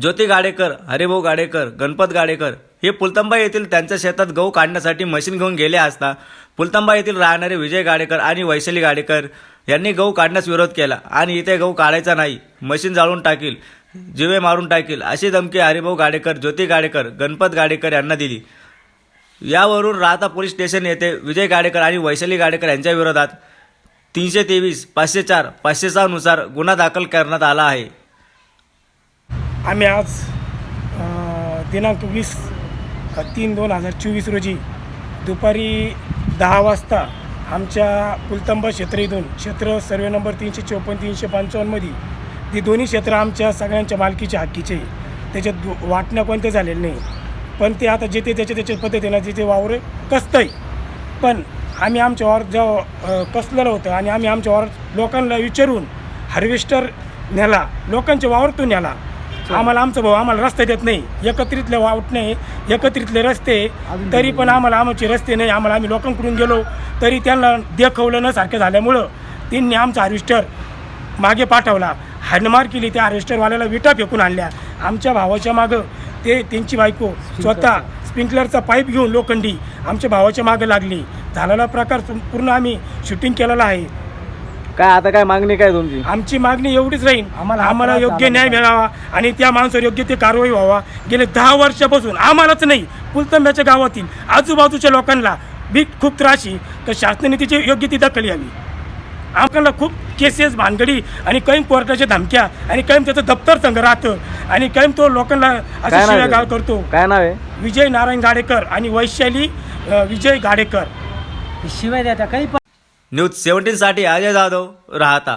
ज्योती गाडेकर हरिभाऊ गाडेकर गणपत गाडेकर हे पुलतंबा येथील त्यांच्या शेतात गहू काढण्यासाठी मशीन घेऊन गेले असता पुलतंबा येथील राहणारे विजय गाडेकर आणि वैशाली गाडेकर यांनी गहू काढण्यास विरोध केला आणि इथे गहू काढायचा नाही मशीन जाळून टाकील जिवे मारून टाकील अशी धमकी हरिभाऊ गाडेकर ज्योती गाडेकर गणपत गाडेकर यांना दिली. यावरून राहता पोलीस स्टेशन येथे विजय गाडेकर आणि वैशाली गाडेकर यांच्या विरोधात तीनशे तेवीस पाचशे चार पाचशे सहानुसार गुन्हा दाखल करण्यात आला आहे. आम्ही आज दिनांक वीस तीन दोन हजार चोवीस रोजी दुपारी दहा वाजता आमच्या पुलतंबा क्षेत्र इथून क्षेत्र सर्वे नंबर तीनशे चोपन्न तीनशे पंचावन्नमध्ये ती दोन्ही क्षेत्र आमच्या सगळ्यांच्या मालकीच्या हक्कीचे त्याच्यात दु- वाटणं कोणते झालेलं नाही. पण ते आता जिथे त्याच्या त्याच्या पद्धतीनं जिथे वावर कसतं आहे. पण आम्ही आमच्या वावर जेव्हा कसलेलं होतं आणि आम्ही आमच्या वावर लोकांना विचारून हार्वेस्टर नेला लोकांच्या वावरतून नेला आम्हाला आमचा भाऊ आम्हाला रस्ते देत नाही. एकत्रितले वावटणे एकत्रितले रस्ते तरी पण आम्हाला आमचे रस्ते नाही आम्हाला आम्ही लोकांकडून गेलो तरी त्यांना देखवलं न सारखं झाल्यामुळं त्यांनी आमचा हार्वेस्टर मागे पाठवला. हाणमार केली त्या हार्वेस्टरवाल्याला विटा फेकून आणल्या. आमच्या भावाच्या मागं ते त्यांची बायको स्वतः स्प्रिंकलरचा पाईप घेऊन लोखंडी आमच्या भावाच्या मागं लागली. झालेला प्रकार पूर्ण आम्ही शूटिंग केलेला आहे. काय आता काय मागणी काय तुमची? आमची मागणी एवढीच राहील आम्हाला आम्हाला योग्य न्याय मिळावा आणि त्या माणसावर योग्य ते कारवाई व्हावा. गेले दहा वर्षापासून आम्हालाच नाही पुलतंब्याच्या गावातील आजूबाजूच्या लोकांना बी खूप त्रास तर शासनाने तिची योग्य ती दखल यावी आम्हाला खूप केसेस भानगडी आणि कैम कोर्टाच्या धमक्या आणि कैम त्याचं दप्तर संघ राहतं आणि कैम तो लोकांना? गाळ करतो. काय नाव आहे? विजय नारायण गाडेकर आणि वैशाली अ, विजय गाडेकर. शिवाय द्या त्या काही न्यूज सेव्हन्टीनसाठी अजय जाधव राहता